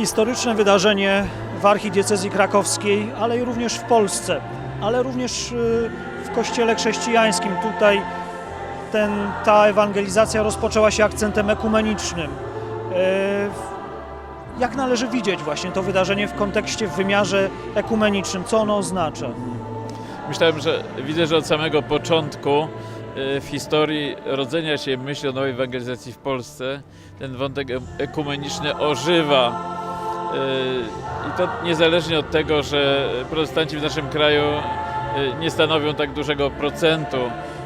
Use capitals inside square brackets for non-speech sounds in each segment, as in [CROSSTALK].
historyczne wydarzenie w archidiecezji krakowskiej, ale i również w Polsce, ale również y, w kościele chrześcijańskim. Tutaj ten, ta ewangelizacja rozpoczęła się akcentem ekumenicznym. E, Jak należy widzieć właśnie to wydarzenie w kontekście, w wymiarze ekumenicznym? Co ono oznacza? Myślałem, że widzę, że od samego początku e, w historii rodzenia się myśli o nowej ewangelizacji w Polsce ten wątek e- ekumeniczny ożywa. E, I to niezależnie od tego, że protestanci w naszym kraju e, nie stanowią tak dużego procentu.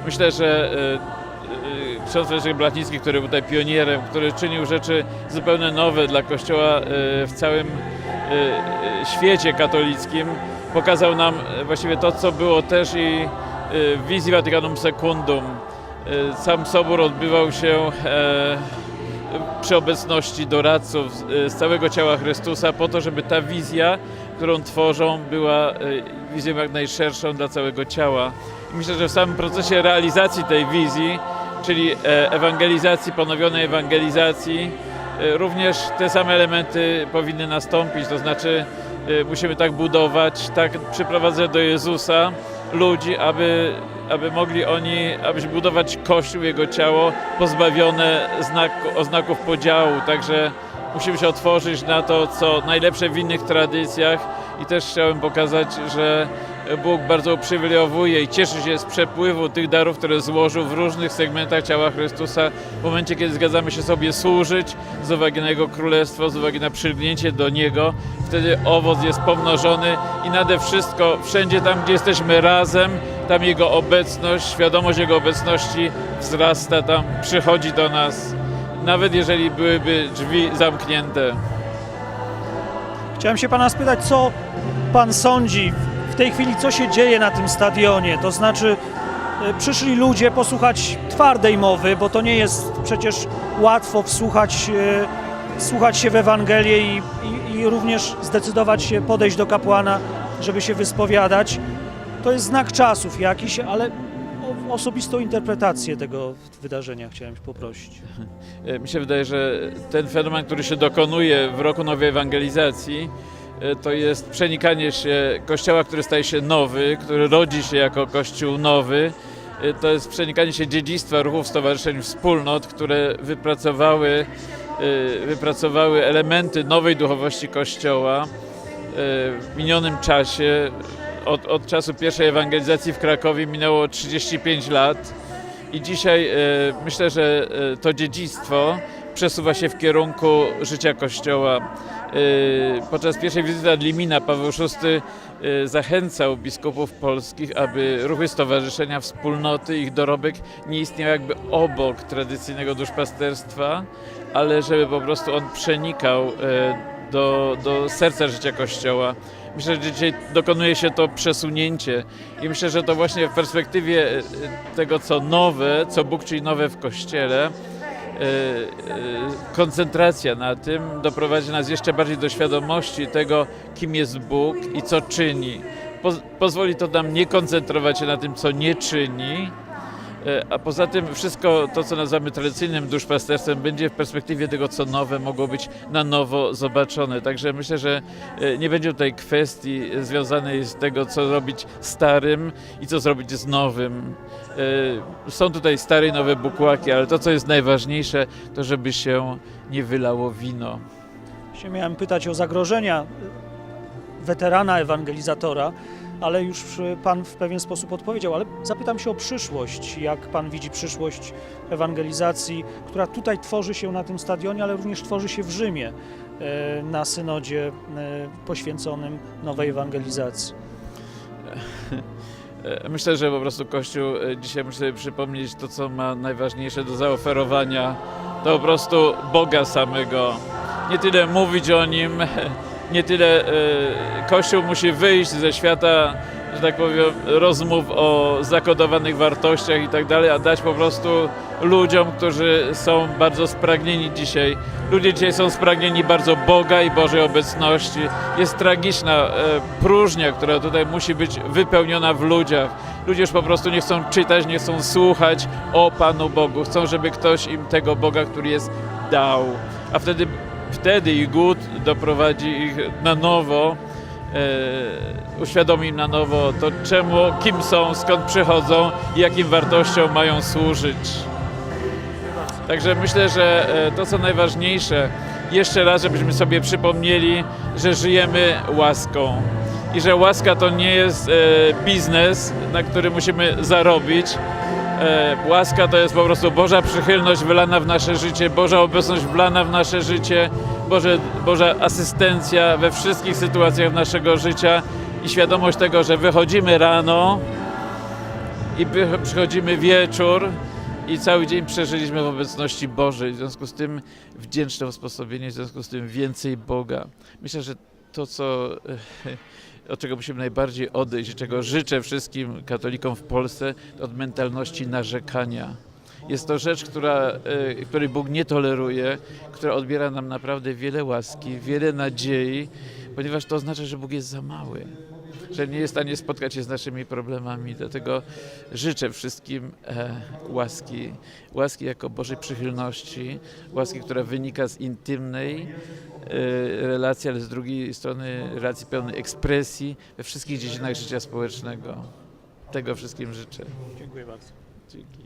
Myślę, że e, ksiądz Leszek Blachnicki, który był tutaj pionierem, który czynił rzeczy zupełnie nowe dla Kościoła w całym świecie katolickim, pokazał nam właściwie to, co było też i w wizji Vaticanum Secundum. Sam sobór odbywał się e, przy obecności doradców z- e, z całego ciała Chrystusa po to, żeby ta wizja, którą tworzą, była e, wizją jak najszerszą dla całego ciała. I myślę, że w samym procesie realizacji tej wizji, czyli e, ewangelizacji, ponowionej ewangelizacji, e, również te same elementy powinny nastąpić, to znaczy musimy tak budować, tak przyprowadzać do Jezusa ludzi, aby, aby mogli oni, abyśmy budować Kościół, Jego ciało pozbawione znak, oznaków podziału, także musimy się otworzyć na to, co najlepsze w innych tradycjach. I też chciałem pokazać, że Bóg bardzo uprzywilejowuje i cieszy się z przepływu tych darów, które złożył w różnych segmentach ciała Chrystusa w momencie, kiedy zgadzamy się sobie służyć z uwagi na Jego Królestwo, z uwagi na przylgnięcie do Niego. Wtedy owoc jest pomnożony i nade wszystko wszędzie tam, gdzie jesteśmy razem, tam Jego obecność, świadomość Jego obecności wzrasta, tam przychodzi do nas, nawet jeżeli byłyby drzwi zamknięte. Chciałem się pana spytać, co pan sądzi w tej chwili, co się dzieje na tym stadionie? To znaczy, e, przyszli ludzie posłuchać twardej mowy, bo to nie jest przecież łatwo wsłuchać, e, słuchać się w Ewangelię i, i, i również zdecydować się podejść do kapłana, żeby się wyspowiadać. To jest znak czasów jakiś, ale osobistą interpretację tego wydarzenia chciałem poprosić. [LAUGHS] E, Mi się wydaje, że ten fenomen, który się dokonuje w roku nowej ewangelizacji, to jest przenikanie się kościoła, który staje się nowy, który rodzi się jako kościół nowy. E, To jest przenikanie się dziedzictwa ruchów, stowarzyszeń, wspólnot, które wypracowały, e, wypracowały elementy nowej duchowości kościoła e, w minionym czasie. Od, od czasu pierwszej ewangelizacji w Krakowie minęło 35 lat. I dzisiaj e, myślę, że e, to dziedzictwo przesuwa się w kierunku życia Kościoła. E, podczas pierwszej wizyty ad limina Paweł VI e, zachęcał biskupów polskich, aby ruchy stowarzyszenia, wspólnoty, ich dorobek nie istniał jakby obok tradycyjnego duszpasterstwa, ale żeby po prostu on przenikał e, do, do serca życia Kościoła. Myślę, że dzisiaj dokonuje się to przesunięcie i myślę, że to właśnie w perspektywie tego, co nowe, co Bóg czyni nowe w Kościele, koncentracja na tym doprowadzi nas jeszcze bardziej do świadomości tego, kim jest Bóg i co czyni. Poz- Pozwoli to nam nie koncentrować się na tym, co nie czyni, A poza tym wszystko to, co nazywamy tradycyjnym duszpasterstwem, będzie w perspektywie tego, co nowe, mogło być na nowo zobaczone. Także myślę, że e, nie będzie tutaj kwestii związanej z tego, co robić starym i co zrobić z nowym. E, Są tutaj stare i nowe bukłaki, ale to, co jest najważniejsze, to żeby się nie wylało wino. Się miałem pytać o zagrożenia weterana ewangelizatora, ale już Pan w pewien sposób odpowiedział. Ale zapytam się o przyszłość. Jak Pan widzi przyszłość ewangelizacji, która tutaj tworzy się na tym stadionie, ale również tworzy się w Rzymie e, na synodzie e, poświęconym nowej ewangelizacji? E, Myślę, że po prostu Kościół dzisiaj musi sobie przypomnieć to, co ma najważniejsze do zaoferowania. To po prostu Boga samego. Nie tyle mówić o Nim, [LAUGHS] nie tyle e, Kościół musi wyjść ze świata, że tak powiem, rozmów o zakodowanych wartościach i tak dalej, a dać po prostu ludziom, którzy są bardzo spragnieni dzisiaj. Ludzie dzisiaj są spragnieni bardzo Boga i Bożej obecności. Jest tragiczna e, próżnia, która tutaj musi być wypełniona w ludziach. Ludzie już po prostu nie chcą czytać, nie chcą słuchać o Panu Bogu. Chcą, żeby ktoś im tego Boga, który jest, dał. A wtedy wtedy głód doprowadzi ich na nowo, e, uświadomi im na nowo to czemu, kim są, skąd przychodzą i jakim wartościom mają służyć. Także myślę, że e, to co najważniejsze, jeszcze raz, żebyśmy sobie przypomnieli, że żyjemy łaską i że łaska to nie jest e, biznes, na który musimy zarobić. E, Łaska to jest po prostu Boża przychylność wylana w nasze życie, Boża obecność wlana w nasze życie, Boże, Boża asystencja we wszystkich sytuacjach naszego życia i świadomość tego, że wychodzimy rano i przy- przychodzimy wieczór i cały dzień przeżyliśmy w obecności Bożej. W związku z tym wdzięczne usposobienie, w związku z tym więcej Boga. Myślę, że to, co, e, [LAUGHS] od czego musimy najbardziej odejść czego życzę wszystkim katolikom w Polsce, od mentalności narzekania. Jest to rzecz, która, e, której Bóg nie toleruje, która odbiera nam naprawdę wiele łaski, wiele nadziei, ponieważ to oznacza, że Bóg jest za mały że nie jest w stanie spotkać się z naszymi problemami. Dlatego życzę wszystkim e, łaski, łaski jako Bożej przychylności, łaski, która wynika z intymnej e, relacji, ale z drugiej strony relacji pełnej ekspresji we wszystkich dziedzinach życia społecznego. Tego wszystkim życzę. Dziękuję bardzo. Dzięki.